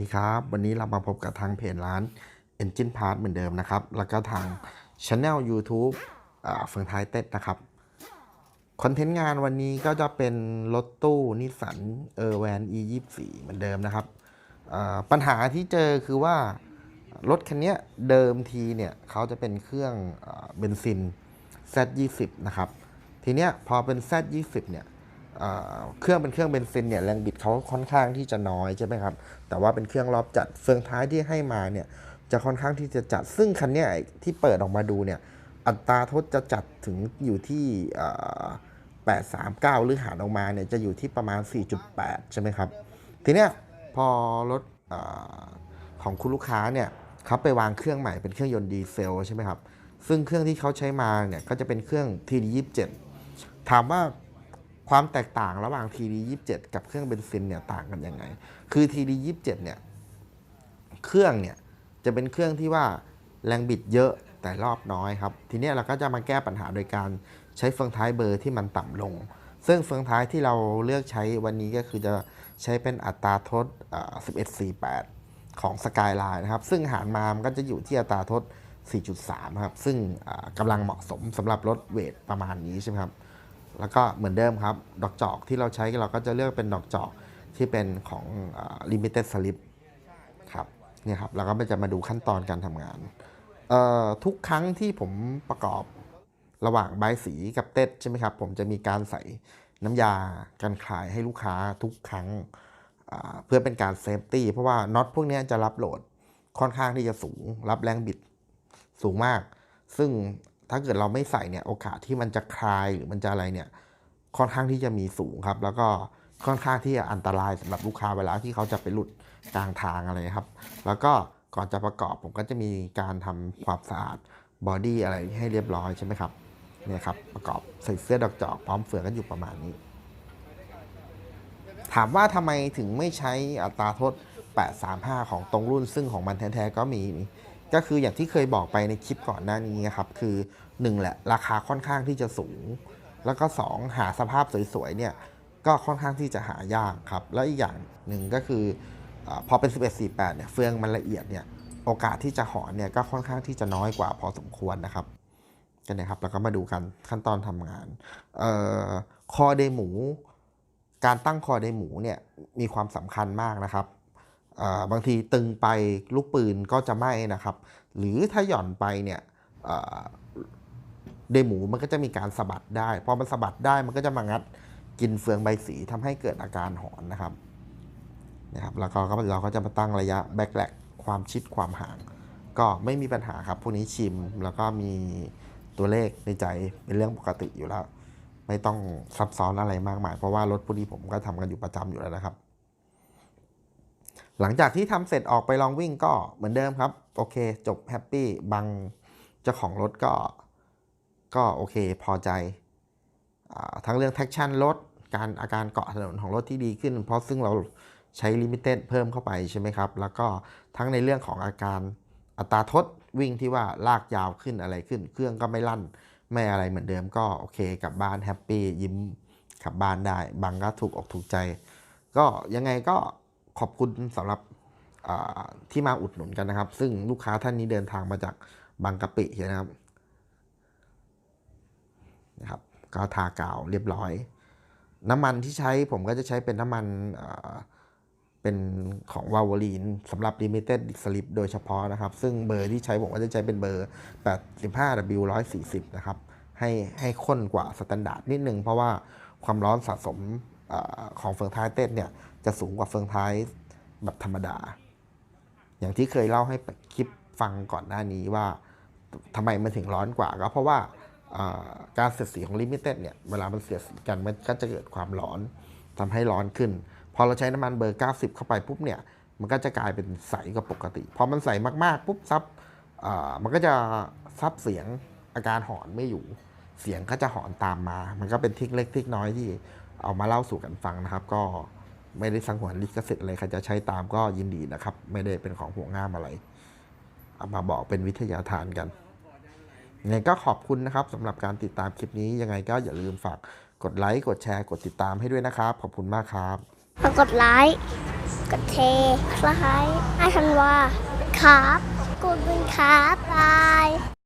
ดีครับ วันนี้เรามาพบกับทางเพจร้าน Engine Part เหมือนเดิมนะครับ แล้วก็ทาง Channel YouTube เฟืองท้ายเต็ดนะครับคอนเทนต์งานวันนี้ก็จะเป็นรถตู้นิสสันเออร์แวน e 2 4เหมือนเดิมนะครับ ปัญหาที่เจอคือว่ารถคันนี้เดิมทีเนี่ยเขาจะเป็นเครื่องเบนซิน Z20 นะครับ ทีเนี้ยพอเป็น Z20 เนี่ย เครื่องเป็นเครื่องเบนซินเนี่ยแรงบิดเขาค่อนข้างที่จะน้อยใช่ไหมครับ แต่ว่าเป็นเครื่องรอบจัดเฟืองท้ายที่ให้มาเนี่ยจะค่อนข้างที่จะจัด ซึ่งคันนี้ที่เปิดออกมาดูเนี่ยอัตราทดจะจัดถึงอยู่ที่อ่า839 หรือหารออกมาเนี่ยจะอยู่ที่ประมาณ 4.8 ใช่ไหมครับ ทีเนี้ยพอรถอของคุณลูกค้าเนี่ยเขาไปวางเครื่องใหม่เป็นเครื่องยนต์ดีเซลใช่ไหมครับ ซึ่งเครื่องที่เขาใช้มาเนี่ยก็จะเป็นเครื่อง TD27 ถามว่า ความแตกต่างระหว่าง TD 27 กับเครื่องเบนซินเนี่ยต่างกันยังไง คือ TD 27 เนี่ยเครื่องเนี่ยจะเป็นเครื่องที่ว่าแรงบิดเยอะแต่รอบน้อยครับ ทีเนี้ยเราก็จะมาแก้ปัญหาโดยการใช้เฟืองท้ายเบอร์ที่มันต่ำลง ซึ่งเฟืองท้ายที่เราเลือกใช้วันนี้ก็คือจะใช้เป็นอัตราทด 1148 ของ Skyline นะครับ ซึ่งหารมามันก็จะอยู่ที่อัตราทด 4.3 ครับ ซึ่งกำลังเหมาะสมสำหรับรถเวทประมาณนี้ใช่ไหมครับ แล้วก็เหมือนเดิมครับ ดอกจอกที่เราใช้เราก็จะเลือกเป็นดอกจอกที่เป็นของ limited slip ครับเนี่ยครับเราก็จะมาดูขั้นตอนการทำงาน ทุกครั้งที่ผมประกอบระหว่างใบสีกับเต็ดใช่ไหมครับ ผมจะมีการใส่น้ำยากันคลายให้ลูกค้าทุกครั้งเพื่อเป็นการเซฟตี้เพราะว่าน็อตพวกนี้จะรับโหลดค่อนข้างที่จะสูง รับแรงบิดสูงมาก ซึ่ง ถ้าเกิดเราไม่ใส่เนี่ยโอกาสที่มันจะคลายหรือมันจะอะไรเนี่ยค่อนข้างที่จะมีสูงครับ แล้วก็ค่อนข้างที่จะอันตรายสำหรับลูกค้าเวลาที่เขาจะไปหลุดกลางทางอะไรครับ แล้วก็ก่อนจะประกอบผมก็จะมีการทำความสะอาดบอดี้อะไรให้เรียบร้อยใช่ไหมครับเนี่ยครับประกอบใส่เสื้อดอกจอกพร้อมเฟืองก็อยู่ประมาณนี้ ถามว่าทำไมถึงไม่ใช้อัตราโทษ 835 ของตรงรุ่นซึ่งของมันแท้ๆก็มี ก็คืออย่างที่เคยบอกไปในคลิปก่อนหน้านี้นะครับคือ1แหละราคาค่อนข้างที่จะสูง แล้วก็ 2 หาสภาพสวยๆเนี่ยก็ค่อนข้างที่จะหายากครับ แล้วอีกอย่างหนึ่งก็คืออพอเป็น 1148เนี่ยเฟืองมันละเอียดเนี่ยโอกาสที่จะหอนเนี่ยก็ค่อนข้างที่จะน้อยกว่าพอสมควรนะครับกันนะครับแล้วก็มาดูกันขั้นตอนทำงานเอ่อคอเดหมู การตั้งคอเดหมูเนี่ยมีความสำคัญมากนะครับ บางทีตึงไปลูกปืนก็จะไหม้นะครับ หรือถ้าหย่อนไปเนี่ยเดหมูมันก็จะมีการสะบัดได้พอมันสะบัดได้มันก็จะมางัดกินเฟืองใบสีทำให้เกิดอาการหอนนะครับนะครับแล้วก็เราก็จะมาตั้งระยะแบ็กแลกความชิดความห่าง ก็ไม่มีปัญหาครับพวกนี้ชิมแล้วก็มีตัวเลขในใจเป็นเรื่องปกติอยู่แล้ว ไม่ต้องซับซ้อนอะไรมากมาย เพราะว่ารถพวกนี้ผมก็ทำกันอยู่ประจำอยู่แล้วนะครับ หลังจากที่ทำเสร็จออกไปลองวิ่งก็เหมือนเดิมครับ โอเค จบแฮปปี้บางเจ้าของรถก็ ก็โอเคพอใจอทั้งเรื่อง traction รถการอาการเกาะถนนของรถที่ดีขึ้น เพราะซึ่งเราใช้ limited เพิ่มเข้าไปใช่ไหมครับ แล้วก็ทั้งในเรื่องของอาการอัตราทดวิ่งที่ว่าลากยาวขึ้นอะไรขึ้น เครื่องก็ไม่ลั่น ไม่อะไรเหมือนเดิมก็โอเคกลับบ้านแฮปปี้ยิ้มกลับบ้านได้บางก็ถูกอกถูกใจ ก็ยังไงก็ ขอบคุณสำหรับที่มาอุดหนุนกันนะครับ ซึ่งลูกค้าท่านนี้เดินทางมาจากบางกะปินะครับนะครับก็ทากาวเรียบร้อย น้ำมันที่ใช้ผมก็จะใช้เป็นน้ำมันเป็นของวา l ว r ีนสำหรับ Limited Slip โดยเฉพาะนะครับ ซึ่งเบอร์ที่ใช้ผมก็จะใช้เป็นเบอร์ 85W140 นะครับ ให้ให้ข้นกว่าสแตนดาร์ดนิดนึง เพราะว่าความร้อนสะสม ของเฟืองท้ายเต้นเนี่ยจะสูงกว่าเฟืองท้ายแบบธรรมดา อย่างที่เคยเล่าให้คลิปฟังก่อนหน้านี้ว่าทำไมมันถึงร้อนกว่าก็เพราะว่าการเสียดสีของลิมิเต็ดเนี่ยเวลามันเสียดสีกันมันก็จะเกิดความร้อนทำให้ร้อนขึ้น พอเราใช้น้ำมันเบอร์ 90 เข้าไปปุ๊บเนี่ยมันก็จะกลายเป็นใสกว่าปกติ พอมันใสมากๆปุ๊บซับมันก็จะซับเสียงอาการหอนไม่อยู่ เสียงก็จะหอนตามมา มันก็เป็นทิกเล็กทิกน้อยที่ เอามาเล่าสู่กันฟังนะครับ ก็ไม่ได้สังหวนลิขสิทธิ์อะไรใครจะใช้ตามก็ยินดีนะครับ ไม่ได้เป็นของห่วงห้ามอะไรเอามาบอกเป็นวิทยาทานกันยังไงก็ขอบคุณนะครับสำหรับการติดตามคลิปนี้ยังไงก็อย่าลืมฝากกดไลค์กดแชร์กดติดตามให้ด้วยนะครับ ขอบคุณมากครับฝากกดไลค์กดแชร์คล้ายให้ทันว่าครับกดเป็นครับบาย